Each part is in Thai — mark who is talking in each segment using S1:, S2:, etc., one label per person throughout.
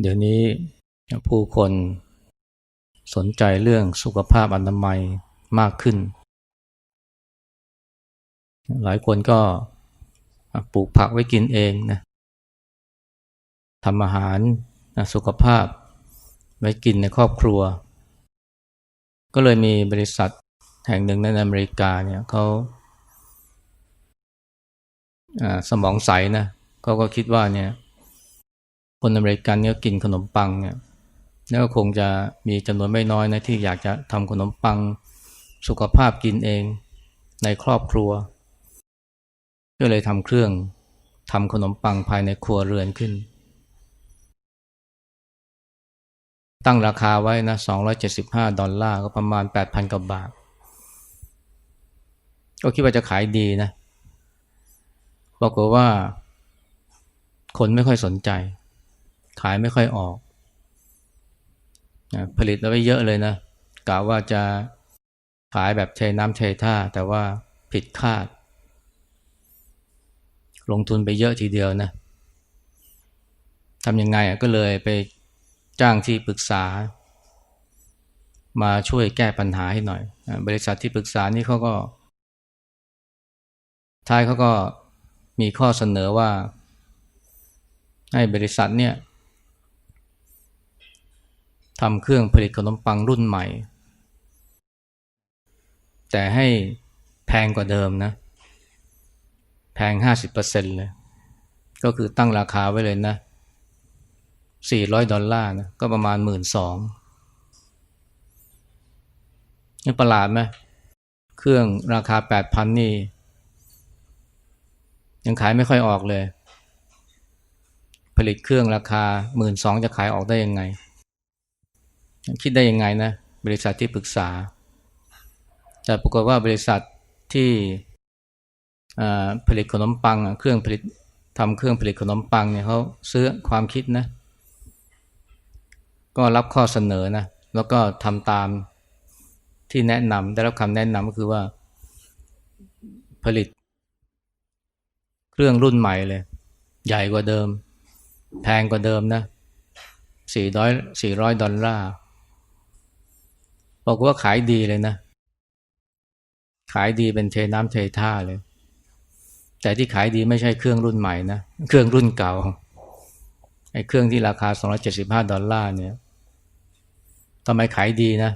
S1: เดี๋ยวนี้ผู้คนสนใจเรื่องสุขภาพอนามัยมากขึ้น หลายคนก็ปลูกผักไว้กินเองนะทำอาหารสุขภาพไว้กินในครอบครัว ก็เลยมีบริษัทแห่งหนึ่งในอเมริกาเนี่ยเขาสมองใสนะเขาก็คิดว่าเนี่ย คนอเมริกันเนี่ยกินขนมปังเนี่ยแล้วก็คงจะมีจำนวนไม่น้อยนะที่อยากจะทำขนมปังสุขภาพกินเองในครอบครัว ก็เลยทำเครื่องทำขนมปังภายในครัวเรือนขึ้น ตั้งราคาไว้นะ 275 ดอลลาร์ก็ประมาณ 8,000กว่าบาท ก็คิดว่าจะขายดีนะปรากฏว่าคนไม่ค่อยสนใจ ขายไม่ค่อยออกผลิตเอาไว้เยอะเลยนะกะว่าจะขายแบบเทน้ำเทท่า แต่ว่าผิดคาด ลงทุนไปเยอะทีเดียวนะทำยังไงก็เลยไปจ้างที่ปรึกษา มาช่วยแก้ปัญหาให้หน่อย บริษัทที่ปรึกษานี่เขาก็ ท้ายเขาก็มีข้อเสนอว่า ให้บริษัทเนี่ย ทำเครื่องผลิตขนมปังรุ่นใหม่ แต่ให้แพงกว่าเดิมนะ แพงห้าสิบเปอร์เซ็นเลย ก็คือตั้งราคาไว้เลยนะสี่ร้อยดอลลาร์นะก็ประมาณหมื่นสองนี่ประหลาดไหมเครื่องราคาแปดพันนี่ ยังขายไม่ค่อยออกเลย ผลิตเครื่องราคาหมื่นสองจะขายออกได้ยังไง คิดได้ยังไงนะ บริษัทที่ปรึกษา แต่ปรากฏว่าบริษัทที่ผลิตขนมปังเครื่องผลิตทำเครื่องผลิตขนมปังเนี่ยเขาซื้อความคิดนะ ก็รับข้อเสนอนะ แล้วก็ทำตามที่แนะนำได้รับคำแนะนำก็คือว่าผลิต เครื่องรุ่นใหม่เลย ใหญ่กว่าเดิม แพงกว่าเดิมนะสี่ร้อยสี่ร้อยดอลลาร์ บอกว่าขายดีเลยนะ ขายดีเป็นเทน้ำเทท่าเลย แต่ที่ขายดีไม่ใช่เครื่องรุ่นใหม่นะ เครื่องรุ่นเก่า ไอ้เครื่องที่ราคา 275 ดอลลาร์เนี่ยทำไมขายดีนะ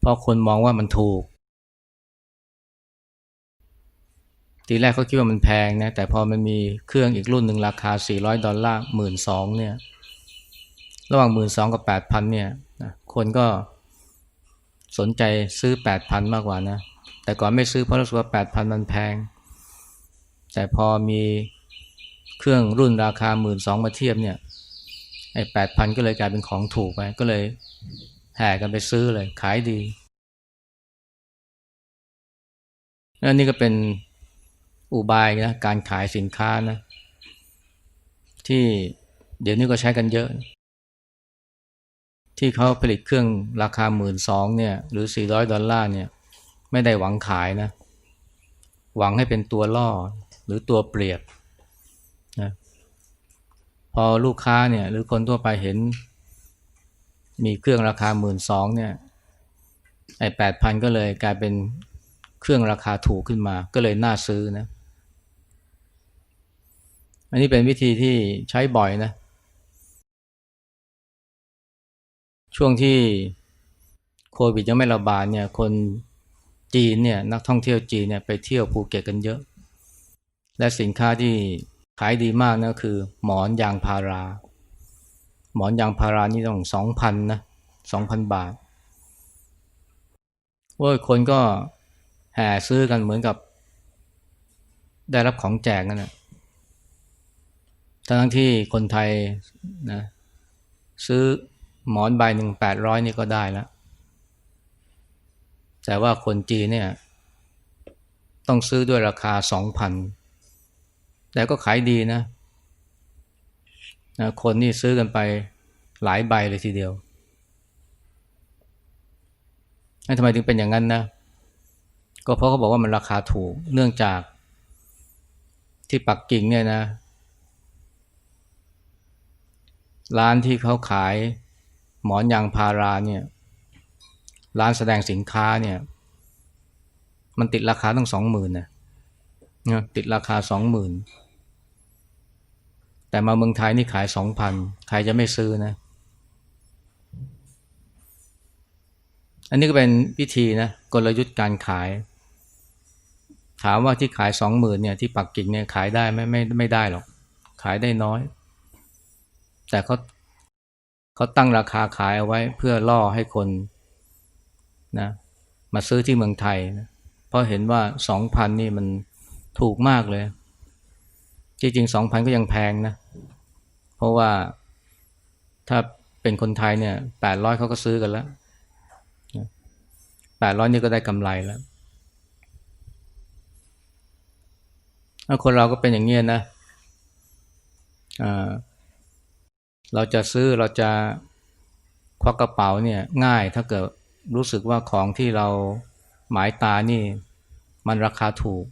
S1: เพราะคนมองว่ามันถูก ทีแรกเขาคิดว่ามันแพงนะ แต่พอมันมีเครื่องอีกรุ่นหนึ่งราคา 400 ดอลลาร์หมื่นสองเนี่ย ระหว่างหมื่นสองกับแปดพันเนี่ย คนก็ สนใจซื้อแปดพันมากกว่านะ แต่ก่อนไม่ซื้อเพราะรู้สึกว่าแปดพันมันแพง แต่พอมีเครื่องรุ่นราคาหมื่นสองมาเทียบเนี่ยไอ้แปดพันก็เลยกลายเป็นของถูกไป ก็เลยแห่กันไปซื้อเลย ขายดีอันนี้ก็เป็นอุบายนะการขายสินค้านะ ที่เดี๋ยวนี้ก็ใช้กันเยอะ ที่เขาผลิตเครื่องราคาหมื่นสองเนี่ยหรือสี่ร้อยดอลลาร์เนี่ยไม่ได้หวังขายนะ หวังให้เป็นตัวล่อหรือตัวเปรียบนะพอลูกค้าเนี่ยหรือคนทั่วไปเห็น มีเครื่องราคาหมื่นสองเนี่ยไอ้แปดพันก็เลยกลายเป็นเครื่องราคาถูกขึ้นมาก็เลยน่าซื้อนะ อันนี้เป็นวิธีที่ใช้บ่อยนะ ช่วงที่โควิดยังไม่ระบาดเนี่ยคนจีนเนี่ยนักท่องเที่ยวจีนเนี่ยไปเที่ยวภูเก็ตกันเยอะ และสินค้าที่ขายดีมากนะคือ หมอนยางพารา หมอนยางพารานี่ต้องสองพันนะสองพันบาทว่าคนก็แห่ซื้อกันเหมือนกับ ได้รับของแจกนั่นแหละทั้งที่คนไทยนะซื้อ หมอนใบหนึ่งแปดร้อยนี่ก็ได้แล้ว แต่ว่าคนจีนเนี่ย ต้องซื้อด้วยราคาสองพันแต่ก็ขายดีนะนะ คนนี่ซื้อกันไปหลายใบเลยทีเดียวทำไมถึงเป็นอย่างนั้นนะ ก็เพราะเขาบอกว่ามันราคาถูก เนื่องจากที่ปักกิ่งเนี่ยนะ ร้านที่เขาขาย หมอนยางพาราเนี่ยร้านแสดงสินค้าเนี่ย มันติดราคาตั้งสองหมื่นนะติดราคาสองหมื่นแต่มาเมืองไทยนี่ขายสองพันใครจะไม่ซื้อนะ อันนี้ก็เป็นวิธีนะกลยุทธ์การขาย ถามว่าที่ขายสองหมื่นเนี่ยที่ปักกิ่งเนี่ยขายได้ไหมไม่ไม่ได้หรอก ขายได้น้อย แต่เขา เขาตั้งราคาขายเอาไว้เพื่อล่อให้คนนะมาซื้อที่เมืองไทยนะเพราะเห็นว่าสองพันนี่มันถูกมากเลย จริงๆสองพันก็ยังแพงนะ เพราะว่าถ้าเป็นคนไทยเนี่ยแปดร้อยเขาก็ซื้อกันแล้วแปดร้อยนี่ก็ได้กำไรแล้วถ้าคนเราก็เป็นอย่างเงี้ยนะ เราจะซื้อเราจะควักกระเป๋าเนี่ยง่ายถ้าเกิดรู้สึกว่าของที่เราหมายตานี่มันราคาถูก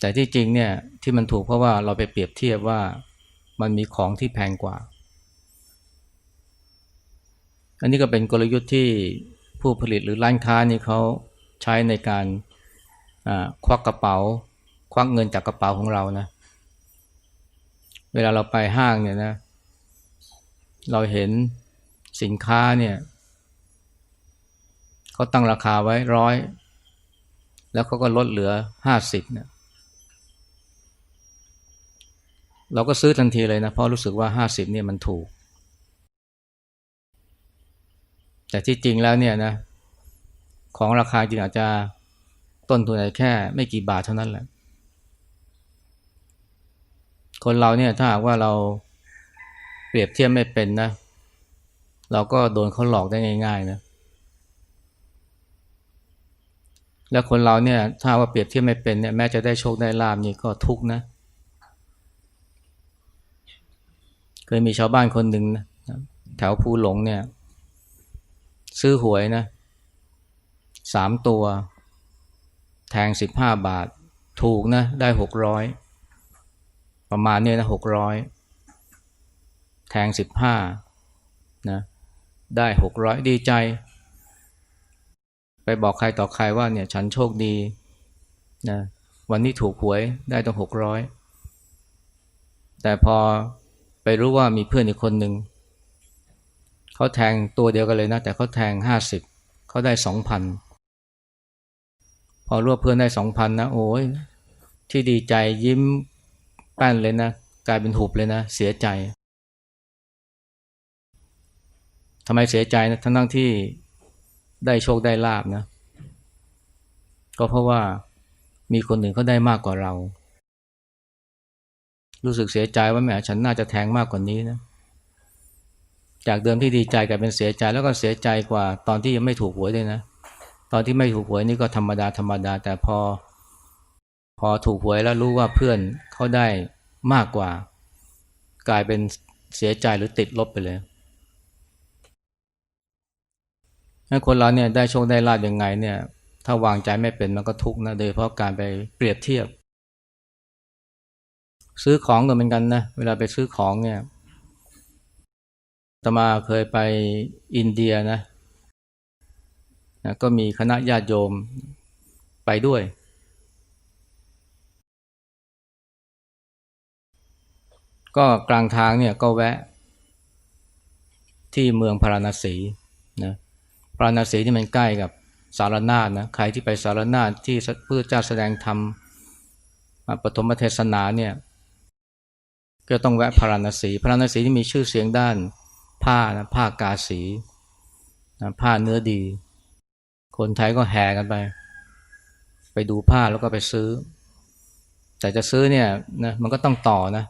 S1: แต่ที่จริงเนี่ยที่มันถูกเพราะว่าเราไปเปรียบเทียบว่ามันมีของที่แพงกว่า อันนี้ก็เป็นกลยุทธ์ที่ผู้ผลิตหรือร้านค้านี่เขาใช้ในการควักกระเป๋า ควักเงินจากกระเป๋าของเรานะ เวลาเราไปห้างเนี่ยนะเเราเห็นสินค้าเนี่ยเขาตั้งราคาไว้ร้อยแล้วเขาก็ลดเหลือห้าสิบเนี่ยเราก็ซื้อทันทีเลยนะเพราะรู้สึกว่าห้าสิบเนี่ยมันถูก แต่ที่จริงแล้วเนี่ยนะของราคาจริงอาจจะต้นทุนแค่ไม่กี่บาทเท่านั้นแหละ คนเราเนี่ยถ้าหากว่าเรา รียบเทียบไม่เป็นนะ เราก็โดนเขาหลอกได้ง่าย ๆ นะ แล้วคนเราเนี่ย ถ้าว่าเปรียบเทียบไม่เป็นเนี่ยแม้จะได้โชคได้ลาบนี่ก็ทุกนะ เคยมีชาวบ้านคนหนึ่งนะแถวภูหลงเนี่ย ซื้อหวยนะสามตัว แทงสิบห้าบาท ถูกนะ ได้หกร้อยประมาณเนี่ยนะหกร้อย แทงสิบห้านะได้หกร้อยดีใจ ไปบอกใครต่อใครว่าเนี่ยฉันโชคดีนะวันนี้ถูกหวยได้ตั้งหกร้อยแต่พอไปรู้ว่ามีเพื่อนอีกคนหนึ่งเขาแทงตัวเดียวกันเลยนะ แต่เขาแทงห้าสิบเขาได้สองพันพอรว่าเพื่อนได้สองพันนะโอ้ยที่ดีใจยิ้มแป้นเลยนะ กลายเป็นหุบเลยนะ เสียใจ ทำไมเสียใจนะทั้งทั้งที่ได้โชคได้ลาบนะ ก็เพราะว่ามีคนหนึ่งเขาได้มากกว่าเรา รู้สึกเสียใจว่าแม่ฉันน่าจะแทงมากกว่านี้นะ จากเดิมที่ดีใจกลายเป็นเสียใจแล้วก็เสียใจกว่า ตอนที่ยังไม่ถูกหวยเลยนะ ตอนที่ไม่ถูกหวยนี่ก็ธรรมดาธรรมดา แต่พอ พอถูกหวยแล้วรู้ว่าเพื่อนเขาได้มากกว่า กลายเป็นเสียใจหรือติดลบไปเลย ให้คนเราเนี่ยได้โชคได้ลาบยังไงเนี่ย ถ้าวางใจไม่เป็นมันก็ทุกข์นะโดยเพราะการไปเปรียบเทียบ ซื้อของก็เหมือนกันนะเวลาไปซื้อของเนี่ยตมาเคยไปอินเดียนะนะก็มีคณะญาติโยมไปด้วย ก็กลางทางเนี่ยก็แวะที่เมืองพาราณสี นะพระนศีที่มันใกล้กับสารนาฏนะใครที่ไปสารนาฏที่พระเจ้าแสดงธรรมปฐมเทศนาเนี่ยก็ต้องแวะพาราณสีพาราณสีที่มีชื่อเสียงด้านผ้านะผ้ากาสีนะผ้าเนื้อดี คนไทยก็แห่กันไป ไปดูผ้าแล้วก็ไปซื้อ แต่จะซื้อเนี่ยนะมันก็ต้องต่อนะ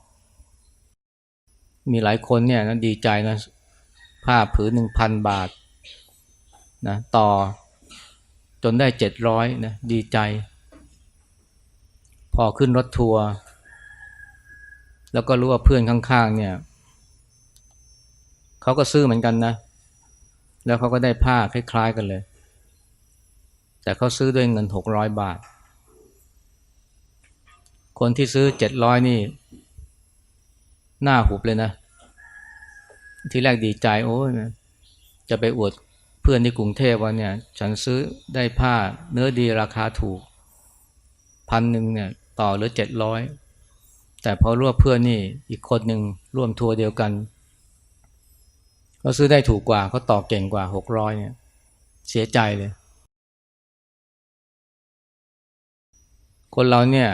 S1: มีหลายคนเนี่ยนะดีใจนะผ้าผืนหนึ่งพันบาท นะต่อจนได้เจ็ดร้อยนะดีใจ พอขึ้นรถทัวร์แล้วก็รู้ว่าเพื่อนข้างๆเนี่ยเขาก็ซื้อเหมือนกันนะ แล้วเขาก็ได้ผ้าคล้ายๆกันเลย แต่เขาซื้อด้วยเงินหกร้อยบาท คนที่ซื้อเจ็ดร้อยนี่หน้าหุบเลยนะ ที่แรกดีใจโอ้ยจะไปอวด พื่อนที่กรุงเทพว่าเนี่ย ฉันซื้อได้ผ้าเนื้อดีราคาถูกพันหนึ่งเนี่ยต่อหลือเจ็ดร้อยแต่พอร่วมเพื่อนนี่อีกคนหนึ่งร่วมทัวร์เดียวกันเขาซื้อได้ถูกกว่าเขาต่อเก่งกว่าหกร้อยเนี่ย เสียใจเลย คนเราเนี่ย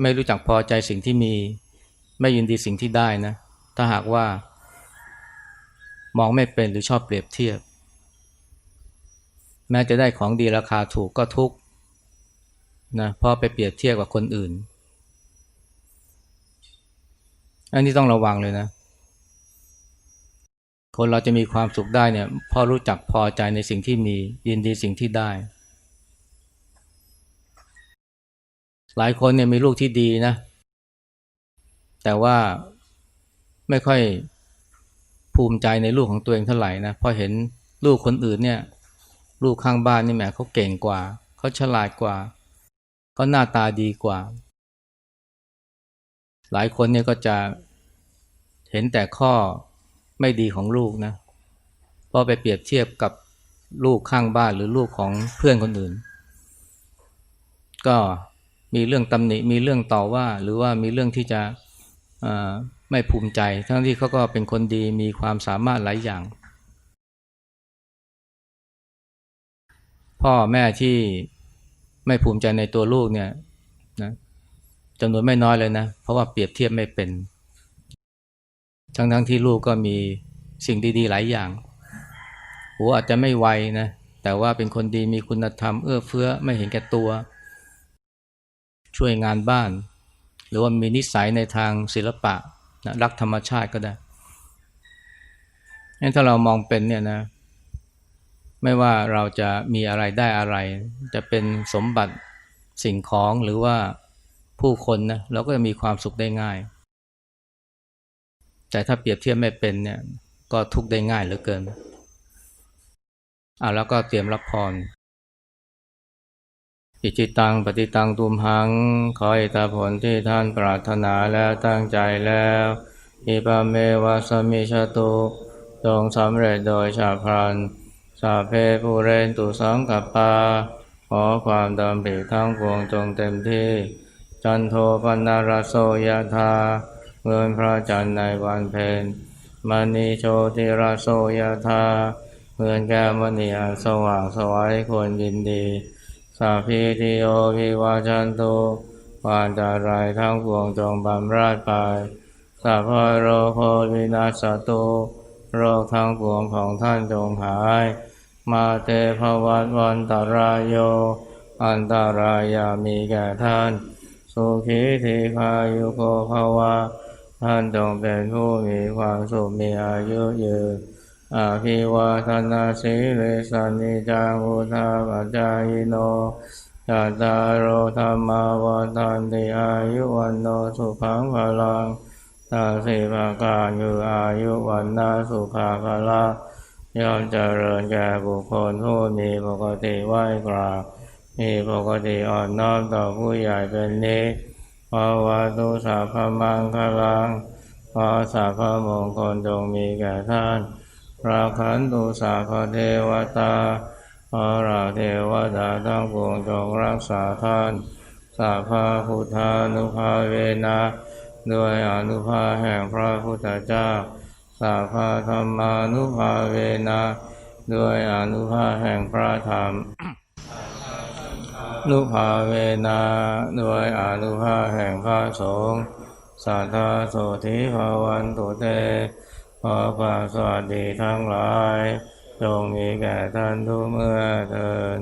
S1: ไม่รู้จักพอใจสิ่งที่มี ไม่ยินดีสิ่งที่ได้นะ ถ้าหากว่ามองไม่เป็นหรือชอบเปรียบเทียบ แม้จะได้ของดีราคาถูกก็ทุกนะเพราะไปเปรียบเทียบกับคนอื่น อันนี้ต้องระวังเลยนะ คนเราจะมีความสุขได้เนี่ยพราะรู้จักพอใจในสิ่งที่มียินดีสิ่งที่ได้ หลายคนเนี่ยมีลูกที่ดีนะ แต่ว่าไม่ค่อยภูมิใจในลูกของตัวเองเท่าไหร่นะพอเห็นลูกคนอื่นเนี่ย ลูกข้างบ้านนี่แหมเขาเก่งกว่า เขาฉลาดกว่า เขาหน้าตาดีกว่า หลายคนเนี่ยก็จะเห็นแต่ข้อไม่ดีของลูกนะพอไปเปรียบเทียบกับลูกข้างบ้านหรือลูกของเพื่อนคนอื่น ก็มีเรื่องตำหนิมีเรื่องต่อว่า หรือว่ามีเรื่องที่จะไม่ภูมิใจ ทั้งที่เขาก็เป็นคนดีมีความสามารถหลายอย่าง พ่อแม่ที่ไม่ภูมิใจในตัวลูกเนี่ยนะจำนวนไม่น้อยเลยนะ เพราะว่าเปรียบเทียบไม่เป็น ทั้งทั้งที่ลูกก็มีสิ่งดีๆ หลายอย่างหัวอาจจะไม่ไวนะ แต่ว่าเป็นคนดีมีคุณธรรมเอื้อเฟื้อไม่เห็นแก่ตัว ช่วยงานบ้าน หรือว่ามีนิสัยในทางศิลปะนะรักธรรมชาติก็ได้งั้นถ้าเรามองเป็นเนี่ยนะ ไม่ว่าเราจะมีอะไรได้อะไร จะเป็นสมบัติสิ่งของหรือว่าผู้คนนะเราก็จะมีความสุขได้ง่าย แต่ถ้าเปรียบเทียบไม่เป็นเนี่ยก็ทุกได้ง่ายเหลือเกินอ่าแล้วก็เตรียมรับพรอิจิตังปฏิตังตุมหัง ขออิตาผลที่ท่านปรารถนาแล้วตั้งใจแล้วอิปาเมวะสมิชตุจงสำเร็จโดยชาพรัน สาเพปูเรนตุสังกัปปา ขอความดำริทั้งปวงจงเต็มที่ จันโทปนารโสยธาเงินพระจันทร์ในวันเพ็ญมณีโชติราโสยธาเงินแก้มณีอันสว่างสวัยควรยินดี สาพีติโอภิวาจันตุวานตารายทั้งปวงจงบำราดไปสัพโรโควินาสตุโรคทั้งปวงของท่านจงหาย มาเตภวัตวันตรายโย อันตารายามีแก่ท่าน สุขีทีคายุโกภวะ ท่านจงเป็นผู้มีความสุขมีอายุยืนอาภิวาทนาสีเลสันนิจังุทาปัจจายโนจัตตารโธรรมาวันตันติอายุวันโนสุขังพลังตาสีภาการอยู่อายุวันนาสุขาภละ ยอมเจริญแก่บุคคลผู้มีปกติไหวกราบมีปกติอ่อนน้อมต่อผู้ใหญ่เป็นนิสภาวะตุสัพมังคลังขอสัพมงคลจงมีแก่ท่านราขันตุสัพเทวตาขอราเทวดาทั้งปวงจงรักษาท่านสัพพพุทธานุภาเวนะ ด้วยอนุภาแห่งพระพุทธเจ้า สัพพธรรมานุภาเวนะด้วยอนุภาแห่งพระธรรมนุภาเวนะด้วยอนุภาแห่งพระสงฆ์สัทธาโสธิภาวันตุเตขอความสวัสดีทั้งหลาย จงมีแก่ท่านทุกเมื่อเทิน